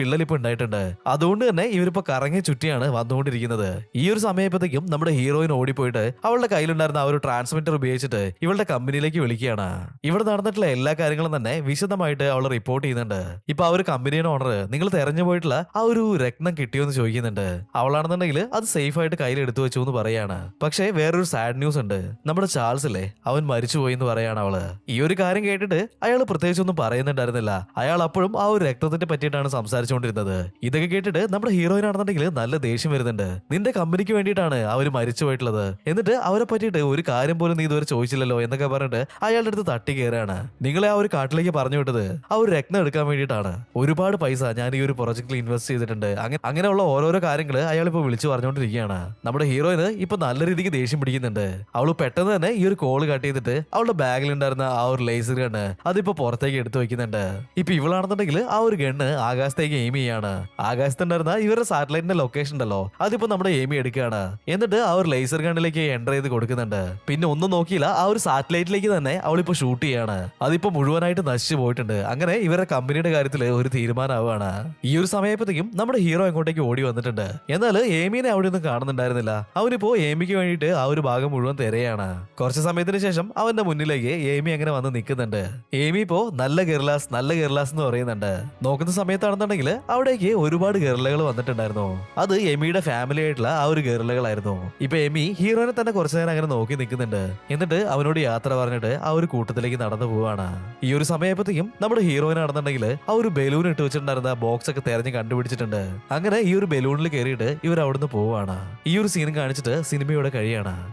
വിള്ളലിപ്പ് ഉണ്ടായിട്ടുണ്ട്. അതുകൊണ്ട് തന്നെ ഇവരിപ്പോ കറങ്ങി ചുറ്റിയാണ് വന്നുകൊണ്ടിരിക്കുന്നത്. ഈ ഒരു സമയപ്പോഴത്തേക്കും നമ്മുടെ ഹീറോയിൻ ഓടിപ്പോയിട്ട് അവളുടെ കയ്യിലുണ്ടായിരുന്ന ആ ഒരു ട്രാൻസ്മിറ്റർ ഉപയോഗിച്ചിട്ട് ഇവളുടെ കമ്പനിയിലേക്ക് വിളിക്കുകയാണ്. ഇവിടെ നടന്നിട്ടുള്ള എല്ലാ കാര്യങ്ങളും തന്നെ വിശദമായിട്ട് അവൾ റിപ്പോർട്ട് ചെയ്യുന്നുണ്ട്. ഇപ്പൊ ആ ഒരു കമ്പനിയുടെ ഓണർ നിങ്ങൾ തെരഞ്ഞു പോയിട്ടുള്ള ആ ഒരു രത്നം കിട്ടിയോ എന്ന് ചോദിക്കുന്നുണ്ട്. അവളാണെന്നുണ്ടെങ്കിൽ അത് സേഫ് ആയിട്ട് കയ്യിൽ എടുത്തു വെച്ചു എന്ന് പറയാണ്. പക്ഷേ വേറൊരു സാഡ് ന്യൂസ് ഉണ്ട്. നമ്മുടെ ചാൾസ് അല്ലേ അവൻ മരിച്ചുപോയി എന്ന് പറയാണ് അവൾ. ഈ ഒരു കാര്യം കേട്ടിട്ട് അയാൾ പ്രത്യേകിച്ചൊന്നും പറയുന്നുണ്ടായിരുന്നില്ല. അയാൾ അപ്പോഴും ആ ഒരു രക്തത്തിന്റെ പറ്റിയിട്ടാണ് സംസാരിച്ചുകൊണ്ടിരുന്നത് ഇതൊക്കെ കേട്ടിട്ട് നമ്മുടെ ഹീറോയിൻ ആണെന്നുണ്ടെങ്കിൽ നല്ല ദേഷ്യം വരുന്നുണ്ട്. നിന്റെ കമ്പനിക്ക് വേണ്ടിയിട്ടാണ് അവർ മരിച്ചു പോയിട്ടുള്ളത്. എന്നിട്ട് അവരെ പറ്റിയിട്ട് ഒരു കാര്യം പോലും നീ ഇതുവരെ ചോദിച്ചില്ലല്ലോ എന്നൊക്കെ പറഞ്ഞിട്ട് അയാളുടെ അടുത്ത് തട്ടി കയറാണ് നിങ്ങളെ ആ ഒരു കാട്ടിലേക്ക് പറഞ്ഞു വിട്ടത് ആ ഒരു രക്തം എടുക്കാൻ വേണ്ടിയിട്ടാണ്. ഒരുപാട് പൈസ ഞാൻ ഈ ഒരു പ്രൊജക്റ്റിൽ ഇൻവെസ്റ്റ് ചെയ്തിട്ടുണ്ട്. അങ്ങനെ അങ്ങനെയുള്ള ഓരോരോ കാര്യങ്ങൾ അയാൾ ഇപ്പൊ വിളിച്ചു പറഞ്ഞുകൊണ്ടിരിക്കുകയാണ്. നമ്മുടെ ഹീറോയിന് ഇപ്പൊ നല്ല രീതിക്ക് ദേഷ്യം പിടിക്കുന്നുണ്ട്. അവൾ പെട്ടെന്ന് തന്നെ ഈ ഒരു കോൾ കട്ട് ചെയ്തിട്ട് അവളുടെ ബാഗിൽ ഉണ്ടായിരുന്ന ആ ഒരു ലേസർ ഗണ്ണ് അതിപ്പോ പുറത്തേക്ക് എടുത്തു വെക്കുന്നുണ്ട്. ഇപ്പൊ ഇവളാണെന്നുണ്ടെങ്കിൽ ആ ഒരു ഗണ്ണ് ആകാശത്തേക്ക് എയിം ചെയ്യാണ്. ആകാശത്തുണ്ടായിരുന്ന ഇവരുടെ സാറ്റലൈറ്റിന്റെ ലൊക്കേഷൻ ഉണ്ടല്ലോ. അതിപ്പോ നമ്മുടെ എയ്മി എടുക്കുകയാണ്. എന്നിട്ട് ആ ഒരു ലേസർ ഗണ്ണിലേക്ക് എന്റർ ചെയ്ത് കൊടുക്കുന്നുണ്ട്. പിന്നെ ഒന്നും നോക്കിയില്ല ആ ഒരു സാറ്റലൈറ്റിലേക്ക് തന്നെ അവളിപ്പോ ഷൂട്ട് ചെയ്യാണ്. അതിപ്പോ മുഴുവനായിട്ട് നശിച്ചു പോയിട്ടുണ്ട്. അങ്ങനെ ഇവരുടെ കമ്പനിയുടെ കാര്യത്തിൽ ഒരു തീരുമാനമാവുകയാണ്. ഈ ഒരു സമയപ്പോഴത്തേക്കും നമ്മുടെ ഹീറോ എങ്ങോട്ടേക്ക് ഓടി വന്നിട്ടുണ്ട്. എന്നാൽ ഏമിനെ അവിടെ ഒന്നും കാണുന്നുണ്ടായിരുന്നില്ല. അവനിപ്പോ ഏമിക്ക് വേണ്ടിയിട്ട് ആ ഒരു ഭാഗം മുഴുവൻ തിരയാണ്. കുറച്ച് സമയത്തിന് ശേഷം അവന്റെ മുന്നിലേക്ക് ഏമി അങ്ങനെ വന്ന് നിൽക്കുന്നുണ്ട്. ഏമി ഇപ്പോ നല്ല കേരളാസ് നല്ല കേരളാസ് എന്ന് പറയുന്നുണ്ട്. നോക്കുന്ന സമയത്താണെന്നുണ്ടെങ്കിൽ അവിടേക്ക് ഒരുപാട് ഗെർലകൾ വന്നിട്ടുണ്ടായിരുന്നു. അത് എമിയുടെ ഫാമിലി ആയിട്ടുള്ള ആ ഒരു ഗെർലകളായിരുന്നു ഇപ്പൊ എമി ഹീറോനെ തന്നെ കുറച്ചു നേരം അങ്ങനെ നോക്കി നിൽക്കുന്നുണ്ട്. എന്നിട്ട് അവനോട് യാത്ര പറഞ്ഞിട്ട് ആ ഒരു കൂട്ടത്തിലേക്ക് നടന്നു പോവാണ്. ഈ ഒരു സമയപ്പോഴത്തേക്കും നമ്മുടെ ഹീറോയിൻ നടന്നിട്ടുണ്ടെങ്കിൽ ആ ഒരു ബലൂൺ ഇട്ട് വെച്ചിട്ടുണ്ടായിരുന്ന ബോക്സ് ഒക്കെ തെരഞ്ഞ് കണ്ടുപിടിച്ചിട്ടുണ്ട്. അങ്ങനെ ഈ ഒരു ബലൂണിൽ കയറിയിട്ട് ഇവർ അവിടുന്ന് പോവാണ്. ഈ ഒരു സീൻ കാണിച്ചിട്ട് സിനിമയോടെ കഴിയാണ്.